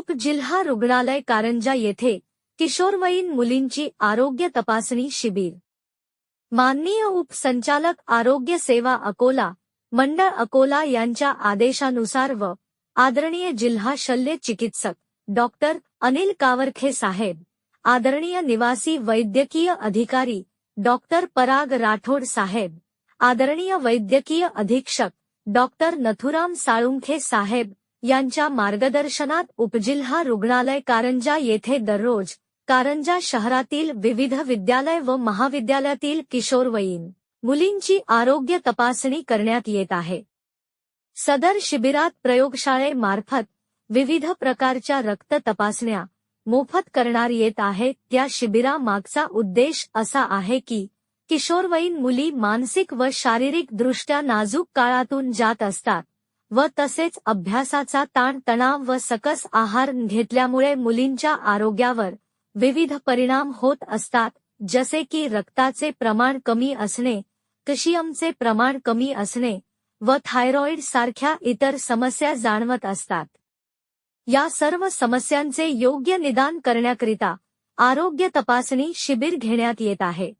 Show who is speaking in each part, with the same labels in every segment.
Speaker 1: उपजिल्हा रुग्णालय कारंजा येथे किशोरवयीन मुलींची आरोग्य तपासणी शिबिर. माननीय उपसंचालक आरोग्य सेवा अकोला मंडळ अकोला यांच्या आदेशानुसार व आदरणीय जिल्हा शल्य चिकित्सक डॉक्टर अनिल कावरखे साहेब आदरणीय निवासी वैद्यकीय अधिकारी डॉक्टर पराग राठोड साहेब आदरणीय वैद्यकीय अधीक्षक डॉक्टर नथुराम साळुंखे साहेब यांच्या मार्गदर्शनात उपजिल्हा रुग्णालय कारंजा येथे दररोज कारंजा शहरातील विविध विद्यालय व महाविद्यालयातील किशोरवयीन मुलींची आरोग्य तपासणी करण्यात येत आहे. सदर शिबिरात प्रयोगशाळेमार्फत विविध प्रकारच्या रक्त तपासण्या मोफत करणार येत आहे. त्या शिबिरामागचा उद्देश असा आहे की किशोरवयीन मुली मानसिक व शारीरिकदृष्ट्या नाजूक काळातून जात असतात. व तसेच अभ्यासाचा ताण तणाव व सकस आहार घेतल्यामुळे मुलींच्या आरोग्यावर विविध परिणाम होत असतात जसे की रक्ताचे प्रमाण कमी असणे कशियमचे प्रमाण कमी असणे व थायरॉइड सारख्या इतर समस्या जाणवत असतात. या सर्व समस्यांचे योग्य निदान करण्याकरिता आरोग्य तपासणी शिबिर घेण्यात येत आहे.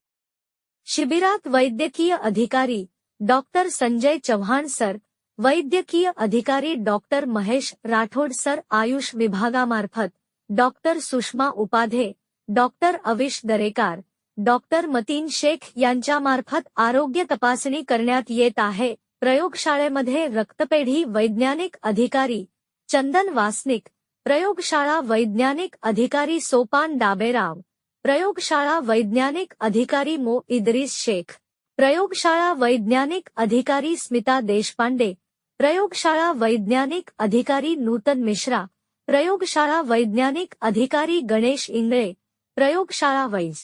Speaker 1: शिबिरात वैद्यकीय अधिकारी डॉक्टर संजय चव्हाण सर वैद्यकीय अधिकारी डॉक्टर महेश राठोड, सर आयुष विभागामार्फत doctor Sushma Upadhe, doctor Avish Darekar, doctor Matin Shaikh यांच्यामार्फत आरोग्य तपासणी करण्यात येत आहे. प्रयोगशाळेमध्ये रक्तपेढी वैज्ञानिक अधिकारी चंदन वासनिक, प्रयोगशाळा वैज्ञानिक अधिकारी सोपान डाबेराव, प्रयोगशाळा वैज्ञानिक अधिकारी मो. इद्रिस शेख, प्रयोगशाळा वैज्ञानिक अधिकारी स्मिता देशपांडे प्रयोगशाळा वैज्ञानिक अधिकारी नूतन मिश्रा प्रयोगशाळा वैज्ञानिक अधिकारी गणेश इंगळे प्रयोगशाळा वैज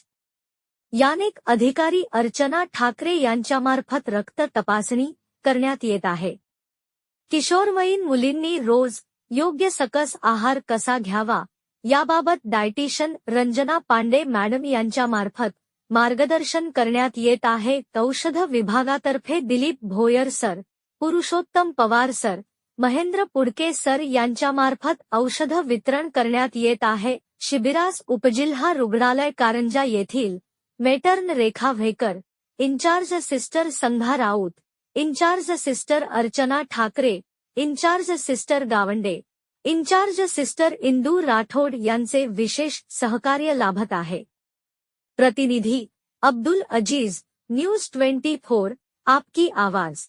Speaker 1: यानिक अधिकारी अर्चना ठाकरे यांच्यामार्फत रक्त तपासणी करण्यात येत आहे. किशोरवयीन मुलींनी रोज योग्य सकस आहार कसा घ्यावा याबाबत डायटिशियन रंजना पांडे मॅडम यांच्यामार्फत मार्गदर्शन करण्यात येत आहे. औषध विभागातर्फे Dilip Bhoyar sir Purushottam Pawar sir, Mahendra Pudke sir यांच्यामार्फत औषध वितरण आहे. शिबिरास उपजिल्हा रुग्णालय कारंजा येथील मेटर्न रेखा Vhekar, incharge sister Sangha Raut, incharge sister Archana Thakare, incharge sister Gawande, incharge sister Indu Rathod यांचे विशेष सहकार्य लाभत आहे. प्रतिनिधी Abdul Aziz, news twenty four, आपकी आवाज़.